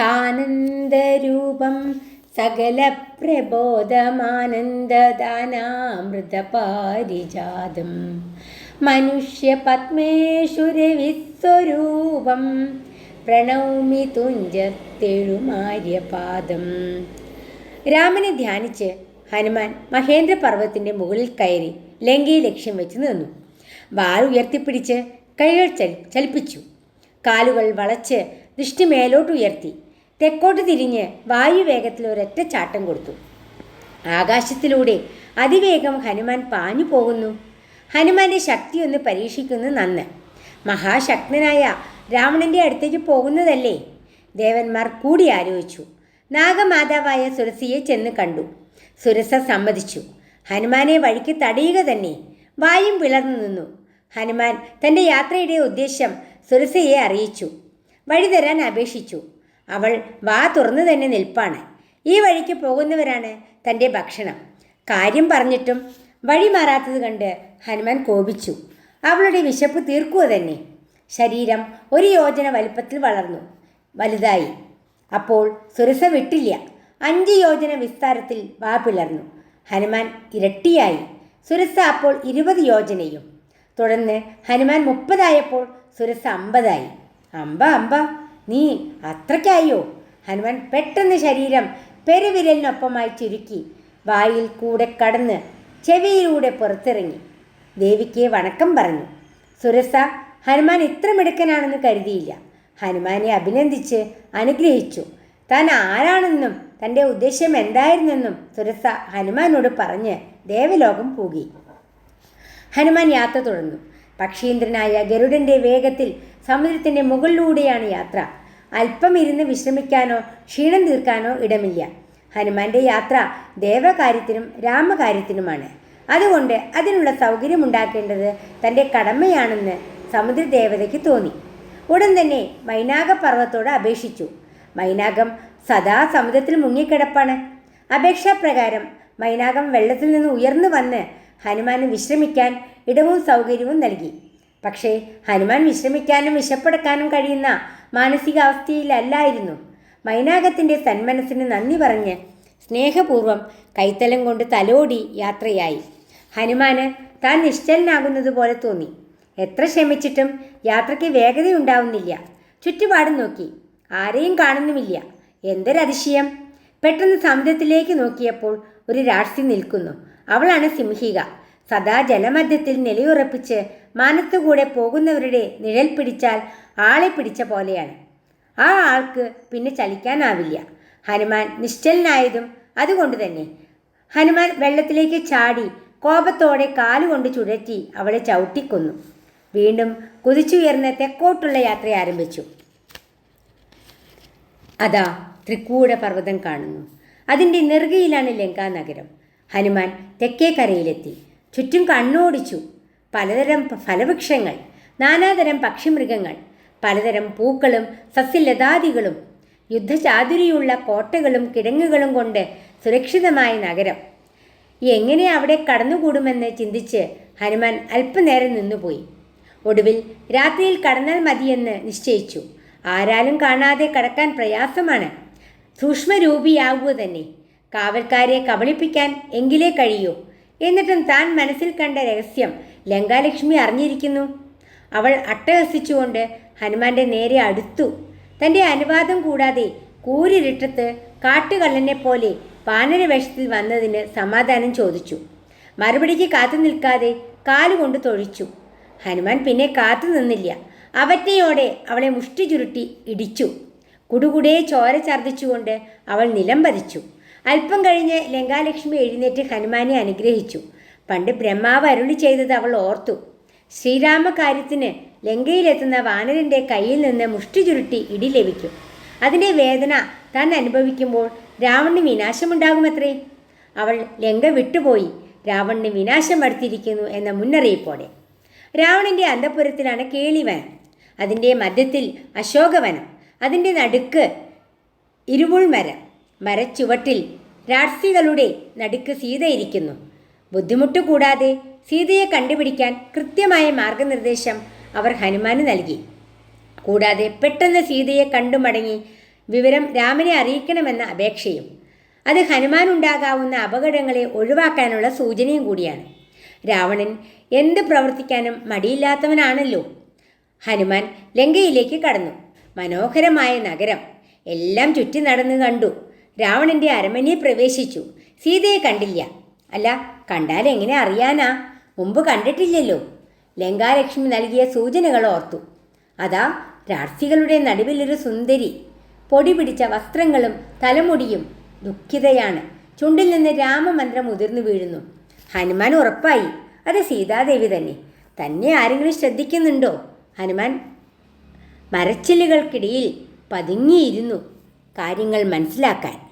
സാനന്ദരൂപം സകല മനുഷ്യ പത്മേശ്വരവിസ്വരൂപം പ്രണൗമി തുഞ്ചത്തെഴുമാര്യപാദം. രാമനെ ധ്യാനിച്ച് ഹനുമാൻ മഹേന്ദ്ര പർവത്തിന്റെ മുകളിൽ കയറി ലങ്കയെ ലക്ഷ്യം വെച്ച് നിന്നു. വാൾ ഉയർത്തിപ്പിടിച്ച് കൈകൾ ചലി ചലിപ്പിച്ചു. കാലുകൾ വളച്ച് ദൃഷ്ടി മേലോട്ട് ഉയർത്തി. തെക്കോട്ട് തിരിഞ്ഞ് വായുവേഗത്തിൽ ഒരൊറ്റ ചാട്ടം കൊടുത്തു. ആകാശത്തിലൂടെ അതിവേഗം ഹനുമാൻ പാഞ്ഞു പോകുന്നു. ഹനുമാന്റെ ശക്തി ഒന്ന് പരീക്ഷിക്കുന്നു നന്ന്. മഹാശക്തനായ രാവണന്റെ അടുത്തേക്ക് പോകുന്നതല്ലേ? ദേവന്മാർ കൂടി ആലോചിച്ചു. നാഗമാതാവായ സുരസിയെ ചെന്ന് കണ്ടു. സുരസ സമ്മതിച്ചു. ഹനുമാനെ വഴിക്ക് തടയുക തന്നെ. വായും പിളർന്നു നിന്നു. ഹനുമാൻ തന്റെ യാത്രയുടെ ഉദ്ദേശ്യം സുരസയെ അറിയിച്ചു. വഴി തരാൻ അപേക്ഷിച്ചു. അവൾ വാ തുറന്നു തന്നെ നിൽപ്പാണ്. ഈ വഴിക്ക് പോകുന്നവരാണ് തന്റെ ഭക്ഷണം. കാര്യം പറഞ്ഞിട്ടും വഴി മാറാത്തത് കണ്ട് ഹനുമാൻ കോപിച്ചു. അവളുടെ വിശപ്പ് തീർക്കുക തന്നെ? ശരീരം ഒരു യോജന വലുപ്പത്തിൽ വളർന്നു. വലുതായി. അപ്പോൾ സുരസ വിട്ടില്ല. അഞ്ച് യോജന വിസ്താരത്തിൽ വാ പിളർന്നു. ഹനുമാൻ ഇരട്ടിയായി. സുരസ അപ്പോൾ ഇരുപത് യോജനയും. തുടർന്ന് ഹനുമാൻ മുപ്പതായപ്പോൾ സുരസ അമ്പതായി. അമ്പ അമ്പ. നീ അത്രയ്ക്കായോ? ഹനുമാൻ പെട്ടെന്ന് ശരീരം പെരുവിരലിനൊപ്പമായി ചുരുക്കി വായിൽ കൂടെ കടന്ന് ചെവിയിലൂടെ പുറത്തിറങ്ങി. ദേവിക്ക് വണക്കം പറഞ്ഞു. സുരസ ഹനുമാൻ ഇത്ര മിടുക്കനാണെന്ന് കരുതിയില്ല. ഹനുമാനെ അഭിനന്ദിച്ച് അനുഗ്രഹിച്ചു. താൻ ആരാണെന്നും തന്റെ ഉദ്ദേശ്യം എന്തായിരുന്നെന്നും സുരസ ഹനുമാനോട് പറഞ്ഞ് ദേവലോകം പൂകി. ഹനുമാൻ യാത്ര തുടർന്നു. പക്ഷീന്ദ്രനായ ഗരുഡന്റെ വേഗത്തിൽ സമുദ്രത്തിന്റെ മുകളിലൂടെയാണ് യാത്ര. അല്പം ഇരുന്ന് വിശ്രമിക്കാനോ ക്ഷീണം തീർക്കാനോ ഇടമില്ല. ഹനുമാന്റെ യാത്ര ദേവകാര്യത്തിനും രാമകാര്യത്തിനുമാണ്. അതുകൊണ്ട് അതിനുള്ള സൗകര്യമുണ്ടാക്കേണ്ടത് തന്റെ കടമയാണെന്ന് സമുദ്രദേവതയ്ക്ക് തോന്നി. ഉടൻ തന്നെ മൈനാകപർവത്തോട് അപേക്ഷിച്ചു. മൈനാകം സദാ സമുദ്രത്തിൽ മുങ്ങിക്കിടപ്പാണ്. അപേക്ഷാപ്രകാരം മൈനാകം വെള്ളത്തിൽ നിന്ന് ഉയർന്നു വന്ന് ഹനുമാന് വിശ്രമിക്കാൻ ഇടവും സൗകര്യവും നൽകി. പക്ഷേ ഹനുമാൻ വിശ്രമിക്കാനും വിശപ്പെടുക്കാനും കഴിയുന്ന മാനസികാവസ്ഥയിലല്ലായിരുന്നു. മൈനാകത്തിന്റെ സന്മനസ്സിന് നന്ദി പറഞ്ഞ് സ്നേഹപൂർവം കൈത്തലം കൊണ്ട് തലോടി യാത്രയായി. ഹനുമാന് താൻ നിശ്ചലനാകുന്നത് പോലെ തോന്നി. എത്ര ശ്രമിച്ചിട്ടും യാത്രയ്ക്ക് വേഗതയുണ്ടാവുന്നില്ല. ചുറ്റുപാടും നോക്കി. ആരെയും കാണുന്നുമില്ല. എന്തൊരതിശയം. പെട്ടെന്ന് സമുദ്രത്തിലേക്ക് നോക്കിയപ്പോൾ ഒരു രാക്ഷസി നിൽക്കുന്നു. അവളാണ് സിംഹിക. സദാ ജലമധ്യത്തിൽ നിലയുറപ്പിച്ച് മാനത്തുകൂടെ പോകുന്നവരുടെ നിഴൽ പിടിച്ചാൽ ആളെ പിടിച്ച പോലെയാണ്. ആ ആൾക്ക് പിന്നെ ചലിക്കാനാവില്ല. ഹനുമാൻ നിശ്ചലനായതും അതുകൊണ്ട് തന്നെ. ഹനുമാൻ വെള്ളത്തിലേക്ക് ചാടി കോപത്തോടെ കാലുകൊണ്ട് ചുഴറ്റി അവളെ ചവിട്ടിക്കൊന്നു. വീണ്ടും കുതിച്ചുയർന്ന് തെക്കോട്ടുള്ള യാത്ര ആരംഭിച്ചു. അതാ ത്രിക്കൂട പർവതം കാണുന്നു. അതിന്റെ നെറുകയിലാണ് ലങ്കാ നഗരം ഹനുമാൻ തെക്കേ കരയിലെത്തി ചുറ്റും കണ്ണോടിച്ചു. പലതരം ഫലവൃക്ഷങ്ങൾ നാനാതരം പക്ഷിമൃഗങ്ങൾ പലതരം പൂക്കളും സസ്യലതാദികളും യുദ്ധചാതുരിയുള്ള കോട്ടകളും കിടങ്ങുകളും കൊണ്ട് സുരക്ഷിതമായ നഗരം. എങ്ങനെ അവിടെ കടന്നുകൂടുമെന്ന് ചിന്തിച്ച് ഹനുമാൻ അല്പനേരം നിന്നുപോയി. ഒടുവിൽ രാത്രിയിൽ കടന്നാൽ മതിയെന്ന് നിശ്ചയിച്ചു. ആരാലും കാണാതെ കടക്കാൻ പ്രയാസമാണ്. സൂക്ഷ്മരൂപിയാകുക തന്നെ. കാവൽക്കാരെ കബളിപ്പിക്കാൻ എങ്കിലേ കഴിയൂ. എന്നിട്ടും താൻ മനസ്സിൽ കണ്ട രഹസ്യം ലങ്കാലക്ഷ്മി അറിഞ്ഞിരിക്കുന്നു. അവൾ അട്ടഹസിച്ചുകൊണ്ട് ഹനുമാന്റെ നേരെ അടുത്തു. തന്റെ അനുവാദം കൂടാതെ കൂരിരുട്ടത്ത് കാട്ടുകള്ളനെ പോലെ പാനരവേഷത്തിൽ വന്നതിന് സമാധാനം ചോദിച്ചു. മറുപടിക്ക് കാത്തു നിൽക്കാതെ കാലുകൊണ്ട് തൊഴിച്ചു. ഹനുമാൻ പിന്നെ കാത്തു നിന്നില്ല. അവറ്റയോടെ അവളെ മുഷ്ടി ചുരുട്ടി ഇടിച്ചു. കുടുകുടേ ചോര ഛർദ്ദിച്ചുകൊണ്ട് അവൾ നിലം പതിച്ചു. അല്പം കഴിഞ്ഞ് ലങ്കാലക്ഷ്മി എഴുന്നേറ്റ് ഹനുമാനെ അനുഗ്രഹിച്ചു. പണ്ട് ബ്രഹ്മാവ് അരുളി ചെയ്തത് അവൾ ഓർത്തു. ശ്രീരാമകാര്യത്തിന് ലങ്കയിലെത്തുന്ന വാനരന്റെ കയ്യിൽ നിന്ന് മുഷ്ടി ചുരുട്ടി ഇടി ലഭിക്കും. അതിന്റെ വേദന താൻ അനുഭവിക്കുമ്പോൾ രാവണന് വിനാശമുണ്ടാകുമത്രേ? അവൾ ലങ്ക വിട്ടുപോയി. രാവണന് വിനാശം അടുത്തിരിക്കുന്നു എന്ന മുന്നറിയിപ്പോടെ. രാവണന്റെ അന്തപുരത്തിലാണ് കേളിവനം. അതിന്റെ മധ്യത്തിൽ അശോകവനം. അതിന്റെ നടുക്ക് ഇരുമുൾമരം. മരച്ചുവട്ടിൽ രാഷ്ട്രീകളുടെ നടുക്ക് സീത ഇരിക്കുന്നു ബുദ്ധിമുട്ട് കൂടാതെ സീതയെ കണ്ടുപിടിക്കാൻ കൃത്യമായ മാർഗനിർദ്ദേശം അവർ ഹനുമാന് നൽകി. കൂടാതെ പെട്ടെന്ന് സീതയെ കണ്ടുമടങ്ങി വിവരം രാമനെ അറിയിക്കണമെന്ന അപേക്ഷയും അത് ഹനുമാൻ ഉണ്ടാകാവുന്ന അപകടങ്ങളെ ഒഴിവാക്കാനുള്ള സൂചനയും കൂടിയാണ്. രാവണൻ എന്ത് പ്രവർത്തിക്കാനും മടിയില്ലാത്തവനാണല്ലോ. ഹനുമാൻ ലങ്കയിലേക്ക് കടന്നു. മനോഹരമായ നഗരം. എല്ലാം ചുറ്റി നടന്നു കണ്ടു. രാവണന്റെ അരമനയിൽ പ്രവേശിച്ചു. സീതയെ കണ്ടില്ല. അല്ല കണ്ടാൽ എങ്ങനെ അറിയാനാ? മുമ്പ് കണ്ടിട്ടില്ലല്ലോ. ലങ്കാലക്ഷ്മി നൽകിയ സൂചനകൾ ഓർത്തു. അതാ രാർസികളുടെ നടുവിലൊരു സുന്ദരി. പൊടി പിടിച്ച വസ്ത്രങ്ങളും തലമുടിയും ദുഃഖിതയാണ്. ചുണ്ടിൽ നിന്ന് രാമമന്ത്രം ഉതിർന്നു വീഴുന്നു. ഹനുമാൻ ഉറപ്പായി. അത് സീതാദേവി തന്നെ. തന്നെ ആരെങ്കിലും ശ്രദ്ധിക്കുന്നുണ്ടോ? ഹനുമാൻ മരച്ചില്ലുകൾക്കിടയിൽ പതുങ്ങിയിരുന്നു. കാര്യങ്ങൾ മനസ്സിലാക്കാൻ.